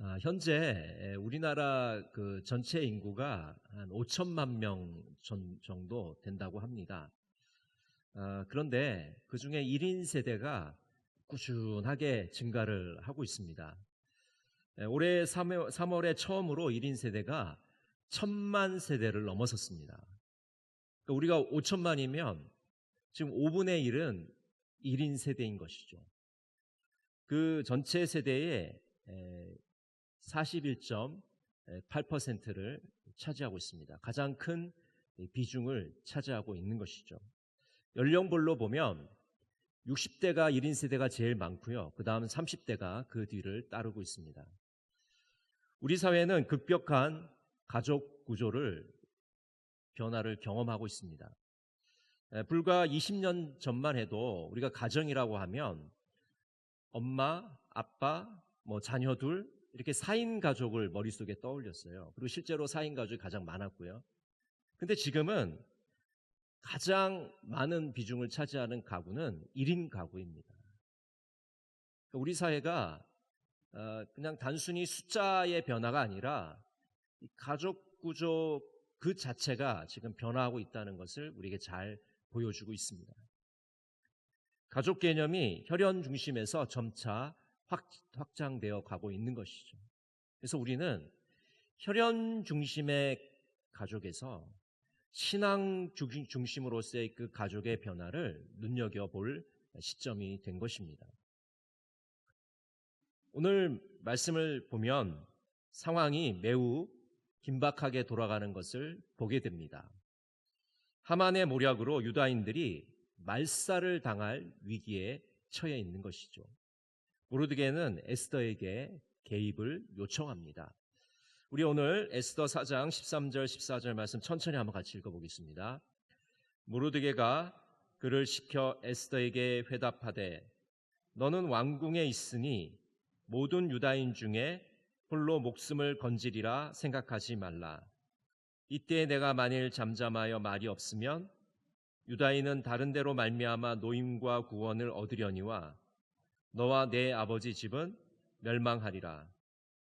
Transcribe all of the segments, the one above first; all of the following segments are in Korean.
아, 현재 우리나라 그 전체 인구가 한 5천만 명 전- 정도 된다고 합니다. 아, 그런데 그 중에 1인 세대가 꾸준하게 증가를 하고 있습니다. 에, 올해 3월, 3월 에 처음으로 1인 세대가 천만 세대를 넘어섰습니다. 그러니까 우리가 5천만이면 지금 5분의 1은 1인 세대인 것이죠. 그 전체 세대의 41.8%를 차지하고 있습니다. 가장 큰 비중을 차지하고 있는 것이죠. 연령별로 보면 60대가 1인 세대가 제일 많고요. 그 다음 30대가 그 뒤를 따르고 있습니다. 우리 사회는 급격한 가족 구조를 변화를 경험하고 있습니다. 에, 불과 20년 전만 해도 우리가 가정이라고 하면 엄마, 아빠, 뭐 자녀 둘 이렇게 4인 가족을 머릿속에 떠올렸어요. 그리고 실제로 4인 가족이 가장 많았고요. 근데 지금은 가장 많은 비중을 차지하는 가구는 1인 가구입니다. 그러니까 우리 사회가 어, 그냥 단순히 숫자의 변화가 아니라 이 가족 구조 그 자체가 지금 변화하고 있다는 것을 우리에게 잘 보여주고 있습니다. 가족 개념이 혈연 중심에서 점차 확, 확장되어 가고 있는 것이죠. 그래서 우리는 혈연 중심의 가족에서 신앙 중- 중심으로서의 그 가족의 변화를 눈여겨볼 시점이 된 것입니다. 오늘 말씀을 보면 상황이 매우 긴박하게 돌아가는 것을 보게 됩니다. 하만의 모략으로 유다인들이 말살을 당할 위기에 처해 있는 것이죠. 모르드게는 에스더에게 개입을 요청합니다. 우리 오늘 에스더 4장 13절 14절 말씀 천천히 한번 같이 읽어보겠습니다. 모르드게가 그를 시켜 에스더에게 회답하되 너는 왕궁에 있으니 모든 유다인 중에 홀로 목숨을 건지리라 생각하지 말라. 이때 내가 만일 잠잠하여 말이 없으면 유다인은 다른 데로 말미암아 노임과 구원을 얻으려니와 너와 내 아버지 집은 멸망하리라.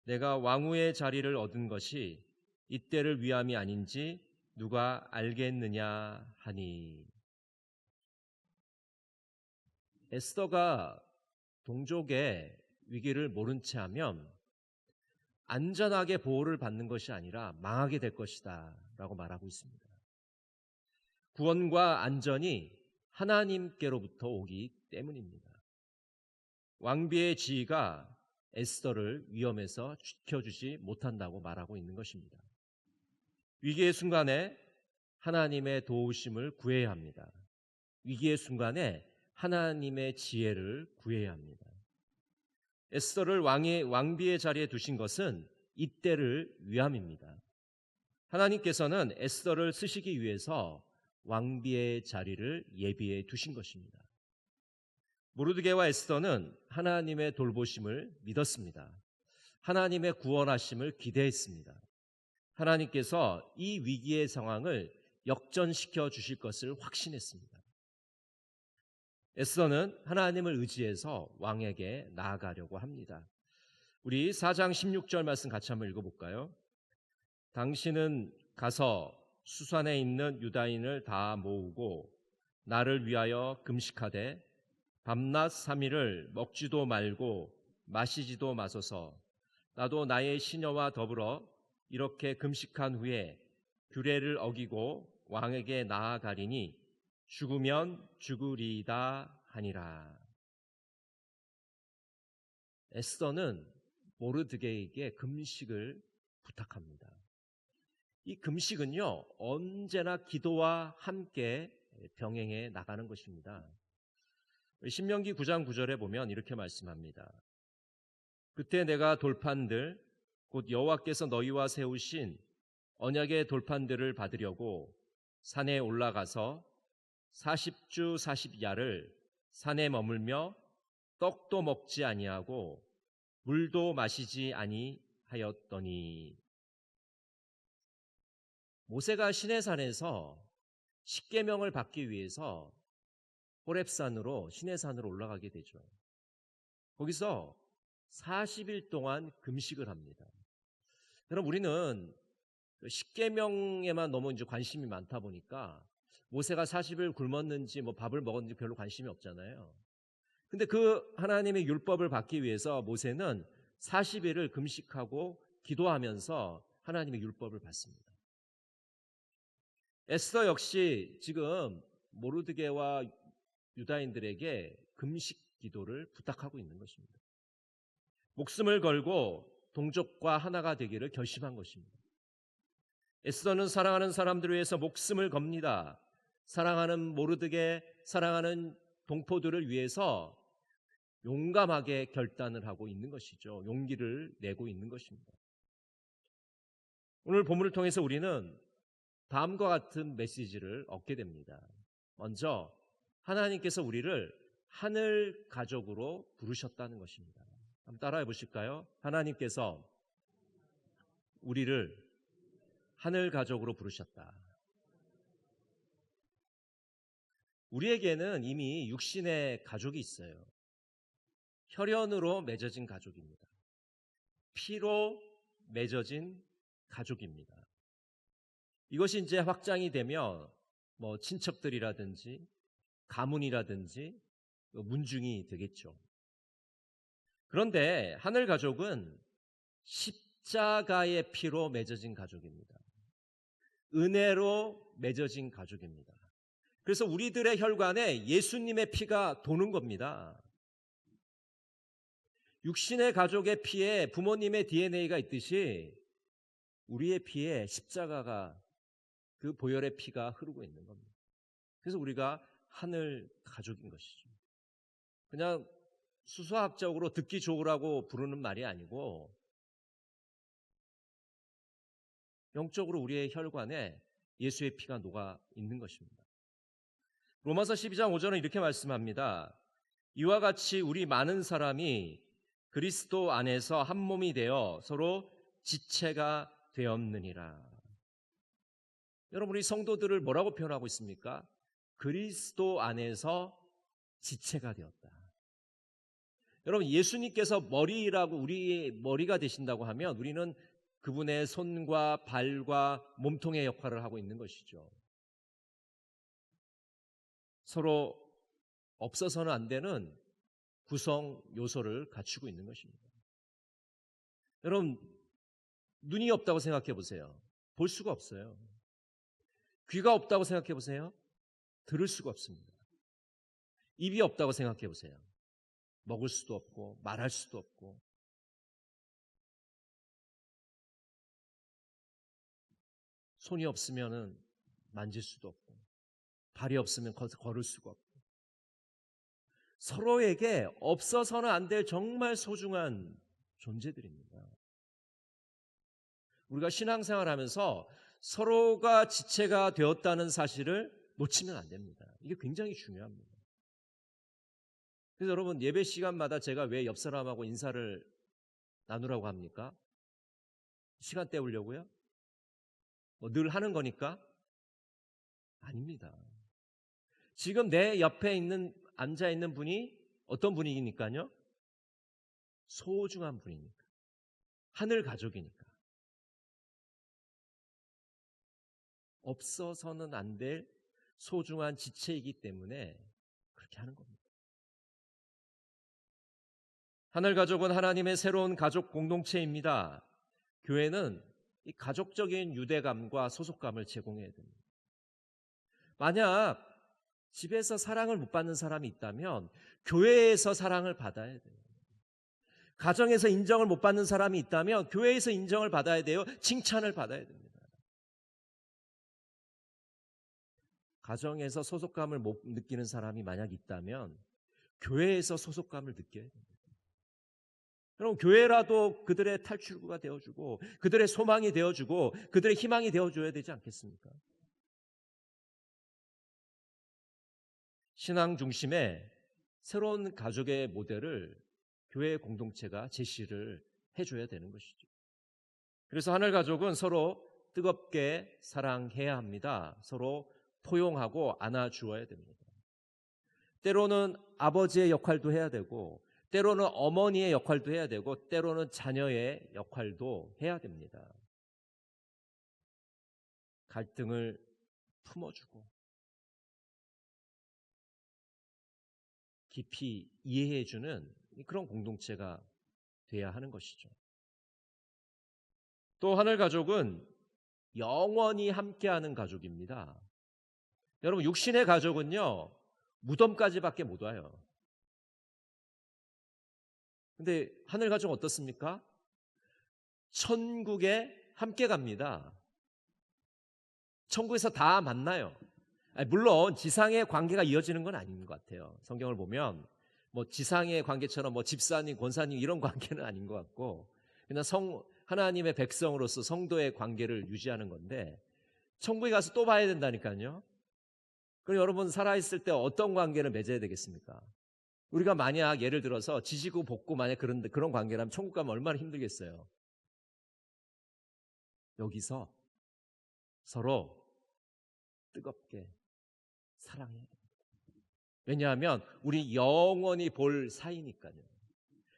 내가 왕후의 자리를 얻은 것이 이때를 위함이 아닌지 누가 알겠느냐 하니. 에스더가 동족의 위기를 모른 채 하면 안전하게 보호를 받는 것이 아니라 망하게 될 것이다 라고 말하고 있습니다. 구원과 안전이 하나님께로부터 오기 때문입니다. 왕비의 지위가 에스더를 위험에서 지켜주지 못한다고 말하고 있는 것입니다. 위기의 순간에 하나님의 도우심을 구해야 합니다. 위기의 순간에 하나님의 지혜를 구해야 합니다. 에스더를 왕의 왕비의 자리에 두신 것은 이때를 위함입니다. 하나님께서는 에스더를 쓰시기 위해서 왕비의 자리를 예비해 두신 것입니다. 모르드게와 에스더는 하나님의 돌보심을 믿었습니다. 하나님의 구원하심을 기대했습니다. 하나님께서 이 위기의 상황을 역전시켜 주실 것을 확신했습니다. 에스더는 하나님을 의지해서 왕에게 나아가려고 합니다. 우리 4장 16절 말씀 같이 한번 읽어볼까요? 당신은 가서 수산에 있는 유다인을 다 모으고 나를 위하여 금식하되 밤낮 3일을 먹지도 말고 마시지도 마소서 나도 나의 시녀와 더불어 이렇게 금식한 후에 규례를 어기고 왕에게 나아가리니 죽으면 죽으리다 하니라. 에스더는 모르드게에게 금식을 부탁합니다. 이 금식은요, 언제나 기도와 함께 병행해 나가는 것입니다. 신명기 9장 9절에 보면 이렇게 말씀합니다. 그때 내가 돌판들, 곧 여호와께서 너희와 세우신 언약의 돌판들을 받으려고 산에 올라가서 40주 40야를 산에 머물며 떡도 먹지 아니하고 물도 마시지 아니하였더니 모세가 시내산에서 십계명을 받기 위해서 호렙산으로 시내산으로 올라가게 되죠. 거기서 40일 동안 금식을 합니다. 그럼 우리는 그 십계명에만 너무 이제 관심이 많다 보니까 모세가 40일 굶었는지 뭐 밥을 먹었는지 별로 관심이 없잖아요. 근데 그 하나님의 율법을 받기 위해서 모세는 40일을 금식하고 기도하면서 하나님의 율법을 받습니다. 에스더 역시 지금 모르드게와 유다인들에게 금식 기도를 부탁하고 있는 것입니다. 목숨을 걸고 동족과 하나가 되기를 결심한 것입니다. 에스더는 사랑하는 사람들을 위해서 목숨을 겁니다. 사랑하는 모르드게, 사랑하는 동포들을 위해서 용감하게 결단을 하고 있는 것이죠. 용기를 내고 있는 것입니다. 오늘 본문을 통해서 우리는 다음과 같은 메시지를 얻게 됩니다. 먼저 하나님께서 우리를 하늘 가족으로 부르셨다는 것입니다. 한번 따라해 보실까요? 하나님께서 우리를 하늘 가족으로 부르셨다. 우리에게는 이미 육신의 가족이 있어요. 혈연으로 맺어진 가족입니다. 피로 맺어진 가족입니다. 이것이 이제 확장이 되면 뭐 친척들이라든지 가문이라든지 문중이 되겠죠. 그런데 하늘 가족은 십자가의 피로 맺어진 가족입니다. 은혜로 맺어진 가족입니다. 그래서 우리들의 혈관에 예수님의 피가 도는 겁니다. 육신의 가족의 피에 부모님의 DNA가 있듯이 우리의 피에 십자가가 그 보혈의 피가 흐르고 있는 겁니다. 그래서 우리가 하늘 가족인 것이죠. 그냥 수수학적으로 듣기 좋으라고 부르는 말이 아니고 영적으로 우리의 혈관에 예수의 피가 녹아 있는 것입니다. 로마서 12장 5절은 이렇게 말씀합니다. 이와 같이 우리 많은 사람이 그리스도 안에서 한 몸이 되어 서로 지체가 되었느니라. 여러분, 우리 성도들을 뭐라고 표현하고 있습니까? 그리스도 안에서 지체가 되었다. 여러분, 예수님께서 머리라고 우리의 머리가 되신다고 하면 우리는 그분의 손과 발과 몸통의 역할을 하고 있는 것이죠. 서로 없어서는 안 되는 구성 요소를 갖추고 있는 것입니다. 여러분, 눈이 없다고 생각해 보세요. 볼 수가 없어요. 귀가 없다고 생각해 보세요. 들을 수가 없습니다. 입이 없다고 생각해 보세요. 먹을 수도 없고, 말할 수도 없고. 손이 없으면 만질 수도 없고, 발이 없으면 걸을 수가 없고. 서로에게 없어서는 안 될 정말 소중한 존재들입니다. 우리가 신앙생활 하면서 서로가 지체가 되었다는 사실을 놓치면 안 됩니다. 이게 굉장히 중요합니다. 그래서 여러분 예배 시간마다 제가 왜 옆 사람하고 인사를 나누라고 합니까? 시간 때우려고요? 뭐 늘 하는 거니까? 아닙니다. 지금 내 옆에 있는 앉아 있는 분이 어떤 분이니까요? 소중한 분이니까. 하늘 가족이니까. 없어서는 안 될 소중한 지체이기 때문에 그렇게 하는 겁니다. 하늘 가족은 하나님의 새로운 가족 공동체입니다. 교회는 이 가족적인 유대감과 소속감을 제공해야 됩니다. 만약 집에서 사랑을 못 받는 사람이 있다면 교회에서 사랑을 받아야 돼요. 가정에서 인정을 못 받는 사람이 있다면 교회에서 인정을 받아야 돼요. 칭찬을 받아야 됩니다. 가정에서 소속감을 못 느끼는 사람이 만약 있다면 교회에서 소속감을 느껴야 됩니다. 여러분 교회라도 그들의 탈출구가 되어주고 그들의 소망이 되어주고 그들의 희망이 되어줘야 되지 않겠습니까? 신앙 중심의 새로운 가족의 모델을 교회 공동체가 제시를 해줘야 되는 것이죠. 그래서 하늘 가족은 서로 뜨겁게 사랑해야 합니다. 서로 포용하고 안아주어야 됩니다. 때로는 아버지의 역할도 해야 되고, 때로는 어머니의 역할도 해야 되고 때로는 자녀의 역할도 해야 됩니다. 갈등을 품어주고 깊이 이해해주는 그런 공동체가 돼야 하는 것이죠. 또 하늘 가족은 영원히 함께하는 가족입니다. 여러분 육신의 가족은요 무덤까지밖에 못 와요. 근데 하늘 가족 어떻습니까? 천국에 함께 갑니다. 천국에서 다 만나요. 물론 지상의 관계가 이어지는 건 아닌 것 같아요. 성경을 보면 뭐 지상의 관계처럼 뭐 집사님, 권사님 이런 관계는 아닌 것 같고 그냥 성 하나님의 백성으로서 성도의 관계를 유지하는 건데 천국에 가서 또 봐야 된다니까요. 그럼 여러분 살아있을 때 어떤 관계를 맺어야 되겠습니까? 우리가 만약 예를 들어서 지지고 볶고 만약 그런 그런 관계라면 천국 가면 얼마나 힘들겠어요. 여기서 서로 뜨겁게 됩니다. 왜냐하면 우리 영원히 볼 사이니까요.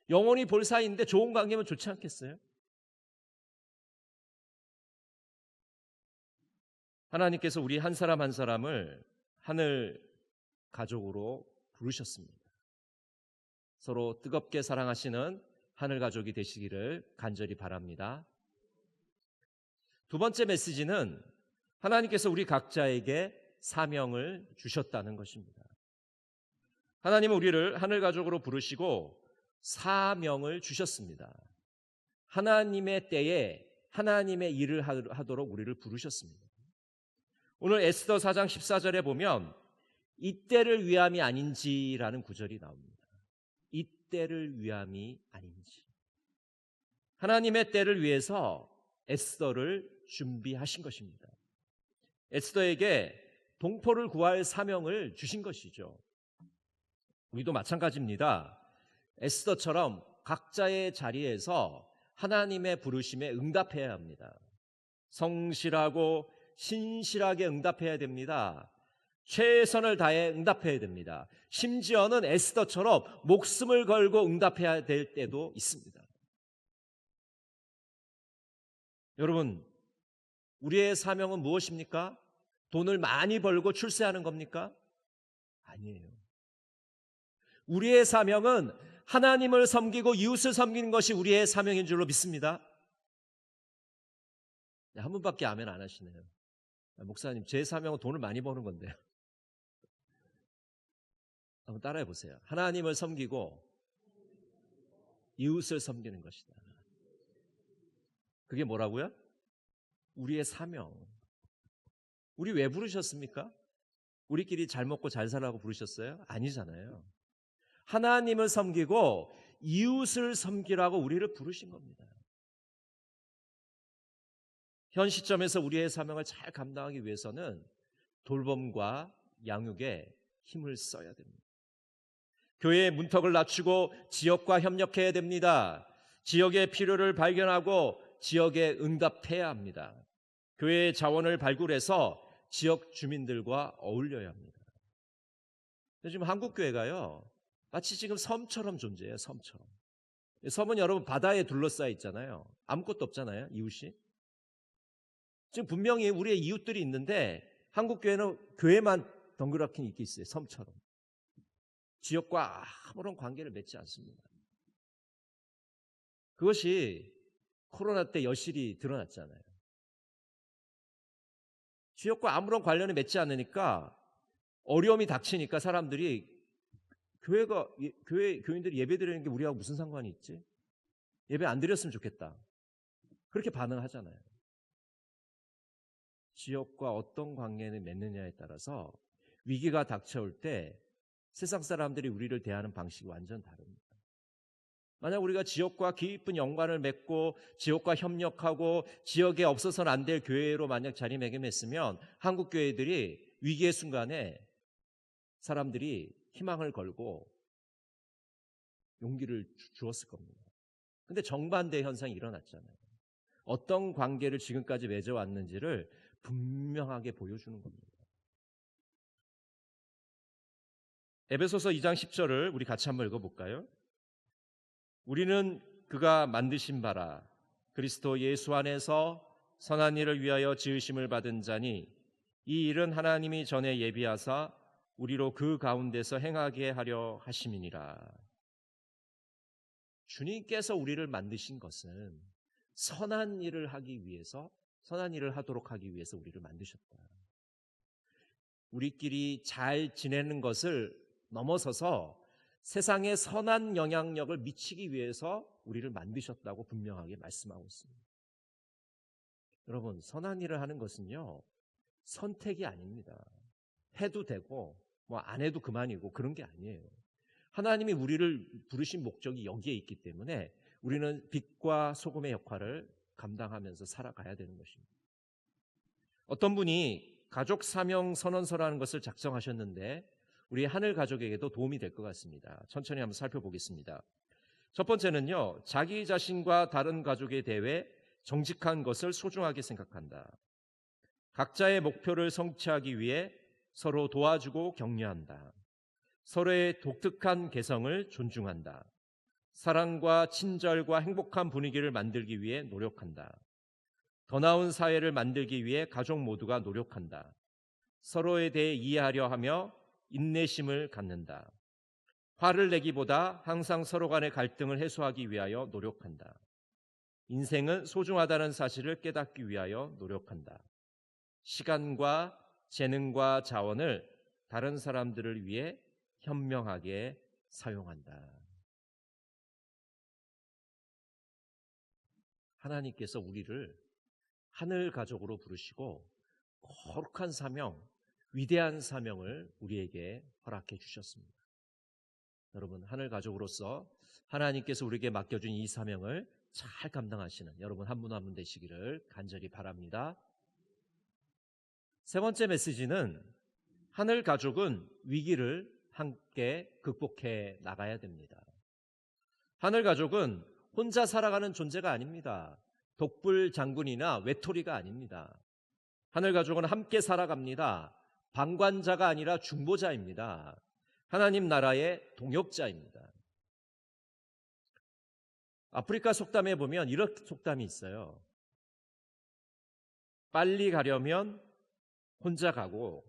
영원히 볼 사이인데 좋은 관계면 좋지 않겠어요? 하나님께서 우리 한 사람 한 사람을 하늘 가족으로 부르셨습니다. 서로 뜨겁게 사랑하시는 하늘 가족이 되시기를 간절히 바랍니다. 두 번째 메시지는 하나님께서 우리 각자에게 사명을 주셨다는 것입니다. 하나님은 우리를 하늘 가족으로 부르시고 사명을 주셨습니다. 하나님의 때에 하나님의 일을 하도록 우리를 부르셨습니다. 오늘 에스더 4장 14절에 보면 이때를 위함이 아닌지라는 구절이 나옵니다. 이때를 위함이 아닌지. 하나님의 때를 위해서 에스더를 준비하신 것입니다. 에스더에게 동포를 구할 사명을 주신 것이죠. 우리도 마찬가지입니다. 에스더처럼 각자의 자리에서 하나님의 부르심에 응답해야 합니다. 성실하고 신실하게 응답해야 됩니다. 최선을 다해 응답해야 됩니다. 심지어는 에스더처럼 목숨을 걸고 응답해야 될 때도 있습니다. 여러분, 우리의 사명은 무엇입니까? 돈을 많이 벌고 출세하는 겁니까? 아니에요. 우리의 사명은 하나님을 섬기고 이웃을 섬기는 것이 우리의 사명인 줄로 믿습니다. 네, 한 분밖에 아멘 안 하시네요. 아, 목사님, 제 사명은 돈을 많이 버는 건데요. 한번 따라해 보세요. 하나님을 섬기고 이웃을 섬기는 것이다. 그게 뭐라고요? 우리의 사명. 우리 왜 부르셨습니까? 우리끼리 잘 먹고 잘 살라고 부르셨어요? 아니잖아요. 하나님을 섬기고 이웃을 섬기라고 우리를 부르신 겁니다. 현 시점에서 우리의 사명을 잘 감당하기 위해서는 돌봄과 양육에 힘을 써야 됩니다. 교회의 문턱을 낮추고 지역과 협력해야 됩니다. 지역의 필요를 발견하고 지역에 응답해야 합니다. 교회의 자원을 발굴해서 지역 주민들과 어울려야 합니다. 지금 한국 교회가요, 마치 지금 섬처럼 존재해요, 섬처럼. 섬은 여러분 바다에 둘러싸여 있잖아요. 아무것도 없잖아요, 이웃이. 지금 분명히 우리의 이웃들이 있는데 한국 교회는 교회만 덩그랗게 있게 있어요. 섬처럼. 지역과 아무런 관계를 맺지 않습니다. 그것이 코로나 때 여실히 드러났잖아요. 지역과 아무런 관련을 맺지 않으니까 어려움이 닥치니까 사람들이 교회가 교회 교인들이 예배 드리는 게 우리하고 무슨 상관이 있지? 예배 안 드렸으면 좋겠다. 그렇게 반응하잖아요. 지역과 어떤 관계를 맺느냐에 따라서 위기가 닥쳐올 때 세상 사람들이 우리를 대하는 방식이 완전 다릅니다. 만약 우리가 지역과 깊은 연관을 맺고 지역과 협력하고 지역에 없어서는 안 될 교회로 만약 자리매김했으면 한국 교회들이 위기의 순간에 사람들이 희망을 걸고 용기를 주었을 겁니다. 근데 정반대 현상이 일어났잖아요. 어떤 관계를 지금까지 맺어왔는지를 분명하게 보여주는 겁니다. 에베소서 2장 10절을 우리 같이 한번 읽어볼까요? 우리는 그가 만드신 바라 그리스도 예수 안에서 선한 일을 위하여 지으심을 받은 자니 이 일은 하나님이 전에 예비하사 우리로 그 가운데서 행하게 하려 하심이니라. 주님께서 우리를 만드신 것은 선한 일을 하기 위해서 선한 일을 하도록 하기 위해서 우리를 만드셨다. 우리끼리 잘 지내는 것을 넘어서서 세상에 선한 영향력을 미치기 위해서 우리를 만드셨다고 분명하게 말씀하고 있습니다. 여러분, 선한 일을 하는 것은요, 선택이 아닙니다. 해도 되고, 뭐 안 해도 그만이고 그런 게 아니에요. 하나님이 우리를 부르신 목적이 여기에 있기 때문에 우리는 빛과 소금의 역할을 감당하면서 살아가야 되는 것입니다. 어떤 분이 가족 사명 선언서라는 것을 작성하셨는데 우리 하늘 가족에게도 도움이 될 것 같습니다. 천천히 한번 살펴보겠습니다. 첫 번째는요, 자기 자신과 다른 가족에 대해 정직한 것을 소중하게 생각한다. 각자의 목표를 성취하기 위해 서로 도와주고 격려한다. 서로의 독특한 개성을 존중한다. 사랑과 친절과 행복한 분위기를 만들기 위해 노력한다. 더 나은 사회를 만들기 위해 가족 모두가 노력한다. 서로에 대해 이해하려 하며 인내심을 갖는다. 화를 내기보다 항상 서로 간의 갈등을 해소하기 위하여 노력한다. 인생은 소중하다는 사실을 깨닫기 위하여 노력한다. 시간과 재능과 자원을 다른 사람들을 위해 현명하게 사용한다. 하나님께서 우리를 하늘 가족으로 부르시고 거룩한 사명, 위대한 사명을 우리에게 허락해 주셨습니다. 여러분, 하늘 가족으로서 하나님께서 우리에게 맡겨준 이 사명을 잘 감당하시는 여러분 한 분 한 분 되시기를 간절히 바랍니다. 세 번째 메시지는 하늘 가족은 위기를 함께 극복해 나가야 됩니다. 하늘 가족은 혼자 살아가는 존재가 아닙니다. 독불 장군이나 외톨이가 아닙니다. 하늘 가족은 함께 살아갑니다. 방관자가 아니라 중보자입니다. 하나님 나라의 동역자입니다. 아프리카 속담에 보면 이런 속담이 있어요. 빨리 가려면 혼자 가고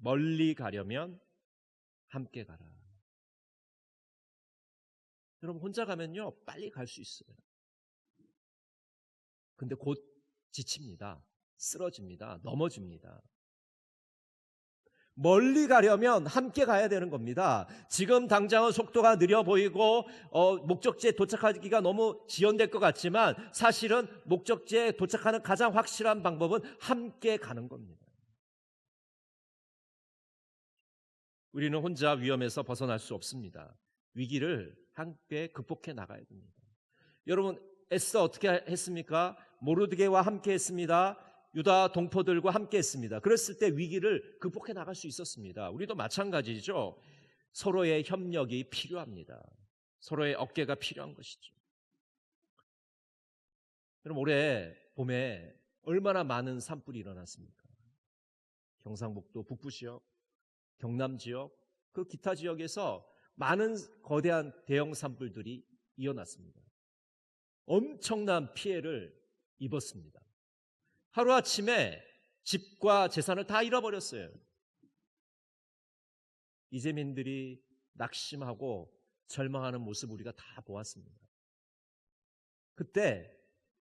멀리 가려면 함께 가라. 여러분 혼자 가면요 빨리 갈 수 있어요. 근데 곧 지칩니다. 쓰러집니다. 넘어집니다. 멀리 가려면 함께 가야 되는 겁니다. 지금 당장은 속도가 느려 보이고 어, 목적지에 도착하기가 너무 지연될 것 같지만 사실은 목적지에 도착하는 가장 확실한 방법은 함께 가는 겁니다. 우리는 혼자 위험에서 벗어날 수 없습니다. 위기를 함께 극복해 나가야 됩니다. 여러분 애써 어떻게 했습니까? 모르드게와 함께 했습니다. 유다 동포들과 함께 했습니다. 그랬을 때 위기를 극복해 나갈 수 있었습니다. 우리도 마찬가지죠. 서로의 협력이 필요합니다. 서로의 어깨가 필요한 것이죠. 여러분 올해 봄에 얼마나 많은 산불이 일어났습니까? 경상북도 북부 지역, 경남 지역, 그 기타 지역에서 많은 거대한 대형 산불들이 이어났습니다. 엄청난 피해를 입었습니다. 하루아침에 집과 재산을 다 잃어버렸어요. 이재민들이 낙심하고 절망하는 모습 우리가 다 보았습니다. 그때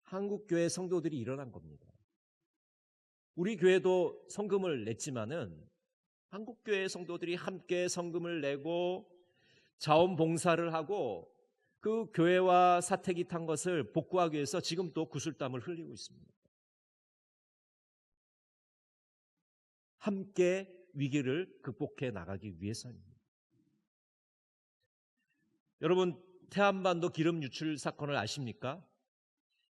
한국교회 성도들이 일어난 겁니다. 우리 교회도 성금을 냈지만은 한국교회 성도들이 함께 성금을 내고 자원봉사를 하고 그 교회와 사택이 탄 것을 복구하기 위해서 지금 또 구슬땀을 흘리고 있습니다. 함께 위기를 극복해 나가기 위해서입니다. 여러분, 태안반도 기름 유출 사건을 아십니까?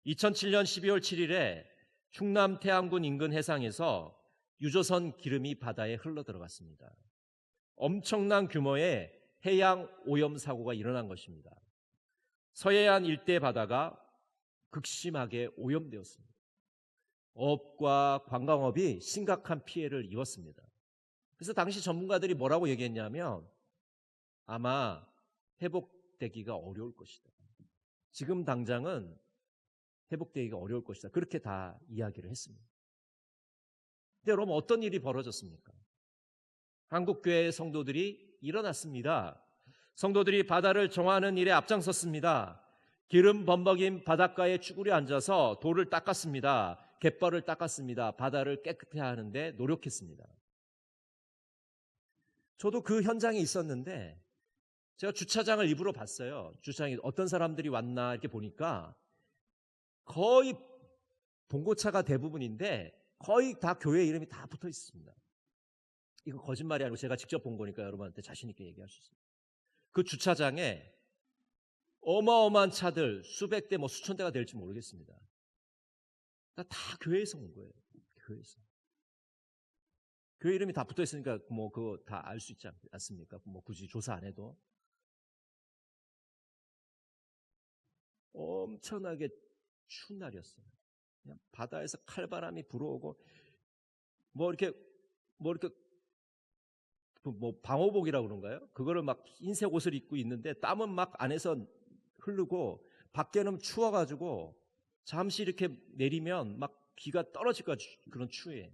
2007년 12월 7일에 충남 태안군 인근 해상에서 유조선 기름이 바다에 흘러 들어갔습니다. 엄청난 규모의 해양 오염 사고가 일어난 것입니다. 서해안 일대 바다가 극심하게 오염되었습니다. 업과 관광업이 심각한 피해를 입었습니다. 그래서 당시 전문가들이 뭐라고 얘기했냐면 아마 회복 회복되기가 어려울 것이다. 지금 당장은 회복되기가 어려울 것이다. 그렇게 다 이야기를 했습니다. 근데 여러분 어떤 일이 벌어졌습니까? 한국교회 성도들이 일어났습니다. 성도들이 바다를 정화하는 일에 앞장섰습니다. 기름 범벅인 바닷가에 쭈그려 앉아서 돌을 닦았습니다. 갯벌을 닦았습니다. 바다를 깨끗해 하는데 노력했습니다. 저도 그 현장에 있었는데 제가 주차장을 일부러 봤어요. 주차장에 어떤 사람들이 왔나 이렇게 보니까 거의 봉고차가 대부분인데 거의 다 교회 이름이 다 붙어 있습니다. 이거 거짓말이 아니고 제가 직접 본 거니까 여러분한테 자신 있게 얘기할 수 있습니다. 그 주차장에 어마어마한 차들 수백 대 뭐 수천 대가 될지 모르겠습니다. 다, 다 교회에서 온 거예요. 교회에서. 교회 이름이 다 붙어 있으니까 뭐 그거 다 알 수 있지 않, 않습니까? 뭐 굳이 조사 안 해도. 엄청나게 추운 날이었어요. 그냥 바다에서 칼바람이 불어오고 뭐 이렇게 뭐 이렇게 뭐 방호복이라고 그런가요? 그거를 막 흰색 옷을 입고 있는데 땀은 막 안에서 흐르고 밖에는 추워가지고 잠시 이렇게 내리면 막 비가 떨어질 것 같은 그런 추위에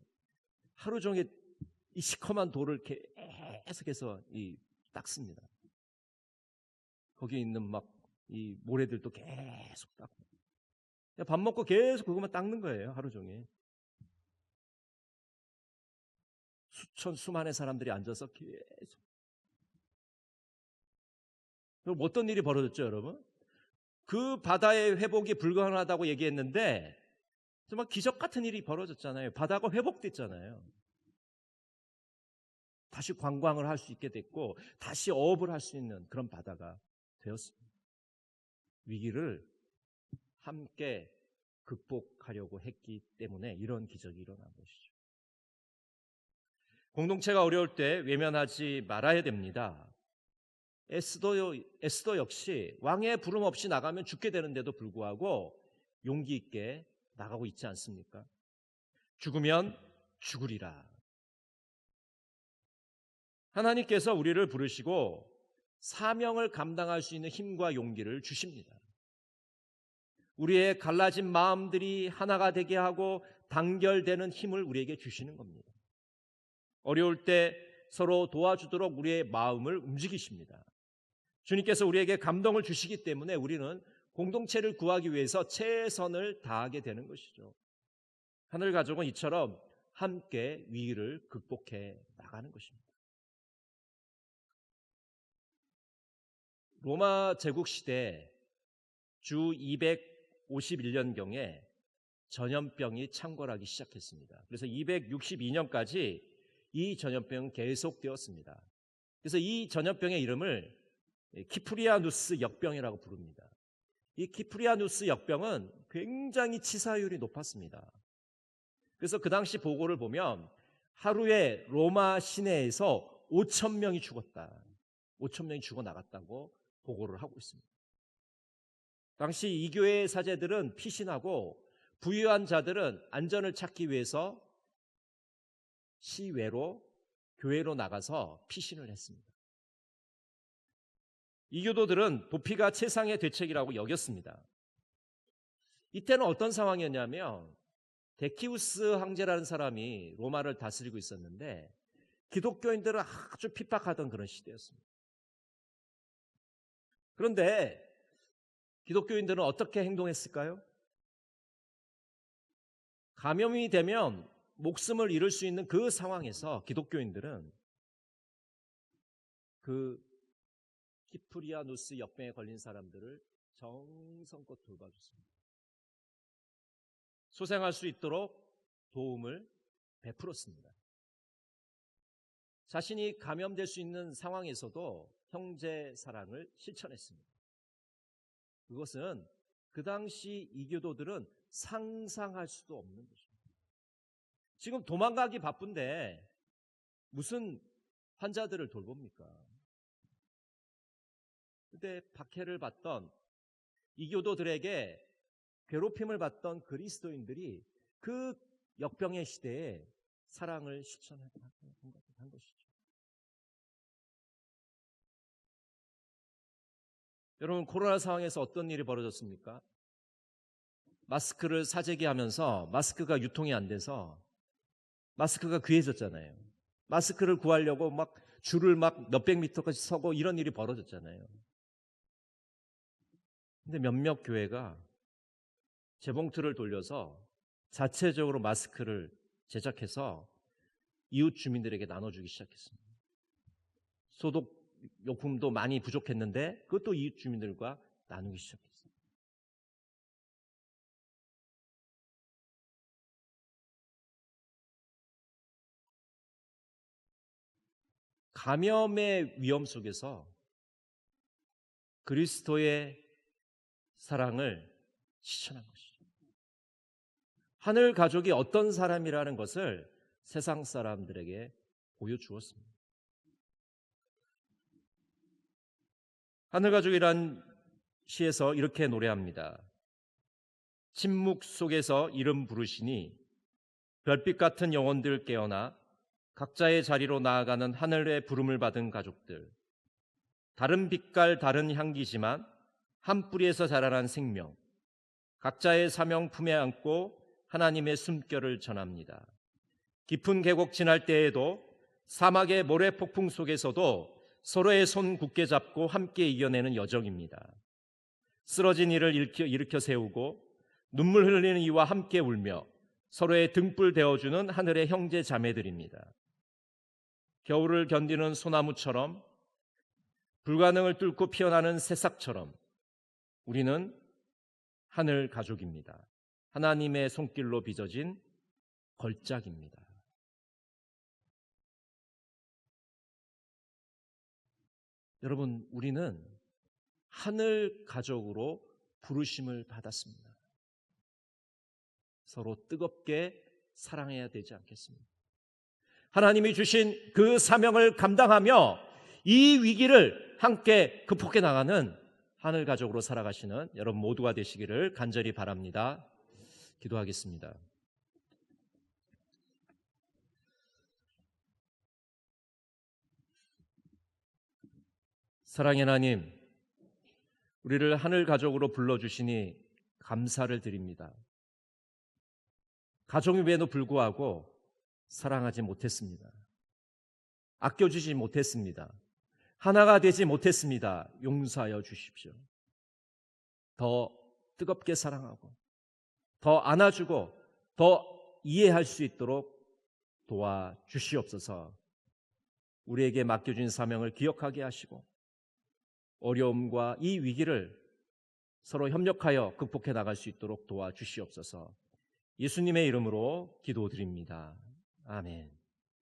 하루 종일 이 시커먼 돌을 계속해서 이 닦습니다. 거기 있는 막 이 모래들도 계속 닦고 밥 먹고 계속 그것만 닦는 거예요 하루 종일. 수천 수만의 사람들이 앉아서 계속. 그럼 어떤 일이 벌어졌죠, 여러분? 그 바다의 회복이 불가능하다고 얘기했는데 정말 기적 같은 일이 벌어졌잖아요. 바다가 회복됐잖아요. 다시 관광을 할 수 있게 됐고 다시 어업을 할 수 있는 그런 바다가 되었습니다. 위기를 함께 극복하려고 했기 때문에 이런 기적이 일어난 것이죠. 공동체가 어려울 때 외면하지 말아야 됩니다. 에스더, 에스더 역시 왕의 부름 없이 나가면 죽게 되는데도 불구하고 용기 있게 나가고 있지 않습니까? 죽으면 죽으리라. 하나님께서 우리를 부르시고 사명을 감당할 수 있는 힘과 용기를 주십니다. 우리의 갈라진 마음들이 하나가 되게 하고 단결되는 힘을 우리에게 주시는 겁니다. 어려울 때 서로 도와주도록 우리의 마음을 움직이십니다. 주님께서 우리에게 감동을 주시기 때문에 우리는 공동체를 구하기 위해서 최선을 다하게 되는 것이죠. 하늘 가족은 이처럼 함께 위기를 극복해 나가는 것입니다. 로마 제국 시대 주 251년경에 전염병이 창궐하기 시작했습니다. 그래서 262년까지 이 전염병은 계속되었습니다. 그래서 이 전염병의 이름을 키프리아누스 역병이라고 부릅니다. 이 키프리아누스 역병은 굉장히 치사율이 높았습니다. 그래서 그 당시 보고를 보면 하루에 로마 시내에서 5천 명이 죽었다. 5천 명이 죽어 나갔다고 보고를 하고 있습니다. 당시 이 교회의 사제들은 피신하고 부유한 자들은 안전을 찾기 위해서 시외로 교회로 나가서 피신을 했습니다. 이교도들은 도피가 최상의 대책이라고 여겼습니다. 이때는 어떤 상황이었냐면 데키우스 황제라는 사람이 로마를 다스리고 있었는데 기독교인들을 아주 핍박하던 그런 시대였습니다. 그런데 기독교인들은 어떻게 행동했을까요? 감염이 되면 목숨을 잃을 수 있는 그 상황에서 기독교인들은 그 키프리아누스 역병에 걸린 사람들을 정성껏 돌봐줬습니다. 소생할 수 있도록 도움을 베풀었습니다. 자신이 감염될 수 있는 상황에서도 형제 사랑을 실천했습니다. 그것은 그 당시 이교도들은 상상할 수도 없는 것입니다. 지금 도망가기 바쁜데 무슨 환자들을 돌봅니까? 그때 박해를 받던 이교도들에게 괴롭힘을 받던 그리스도인들이 그 역병의 시대에 사랑을 실천한 것이죠. 여러분 코로나 상황에서 어떤 일이 벌어졌습니까? 마스크를 사재기 하면서 마스크가 유통이 안 돼서 마스크가 귀해졌잖아요. 마스크를 구하려고 막 줄을 막 몇백 미터까지 서고 이런 일이 벌어졌잖아요. 근데 몇몇 교회가 재봉틀을 돌려서 자체적으로 마스크를 제작해서 이웃 주민들에게 나눠주기 시작했습니다. 소독 용품도 많이 부족했는데 그것도 이웃 주민들과 나누기 시작했어요. 감염의 위험 속에서 그리스도의 사랑을 실천한 것이죠. 하늘 가족이 어떤 사람이라는 것을 세상 사람들에게 보여주었습니다. 하늘 가족이란 시에서 이렇게 노래합니다. 침묵 속에서 이름 부르시니 별빛 같은 영혼들 깨어나 각자의 자리로 나아가는 하늘의 부름을 받은 가족들. 다른 빛깔, 다른 향기지만 한 뿌리에서 자라난 생명. 각자의 사명 품에 안고 하나님의 숨결을 전합니다. 깊은 계곡 지날 때에도 사막의 모래 폭풍 속에서도 서로의 손 굳게 잡고 함께 이겨내는 여정입니다. 쓰러진 이를 일으켜, 일으켜 세우고 눈물 흘리는 이와 함께 울며 서로의 등불 대어주는 하늘의 형제 자매들입니다. 겨울을 견디는 소나무처럼 불가능을 뚫고 피어나는 새싹처럼 우리는 하늘 가족입니다. 하나님의 손길로 빚어진 걸작입니다. 여러분, 우리는 하늘 가족으로 부르심을 받았습니다. 서로 뜨겁게 사랑해야 되지 않겠습니까? 하나님이 주신 그 사명을 감당하며 이 위기를 함께 극복해 나가는 하늘 가족으로 살아가시는 여러분 모두가 되시기를 간절히 바랍니다. 기도하겠습니다. 사랑의 하나님, 우리를 하늘 가족으로 불러주시니 감사를 드립니다. 가족임에도 불구하고 사랑하지 못했습니다. 아껴주지 못했습니다. 하나가 되지 못했습니다. 용서하여 주십시오. 더 뜨겁게 사랑하고, 더 안아주고, 더 이해할 수 있도록 도와주시옵소서 우리에게 맡겨진 사명을 기억하게 하시고, 어려움과 이 위기를 서로 협력하여 극복해 나갈 수 있도록 도와주시옵소서 예수님의 이름으로 기도드립니다. 아멘.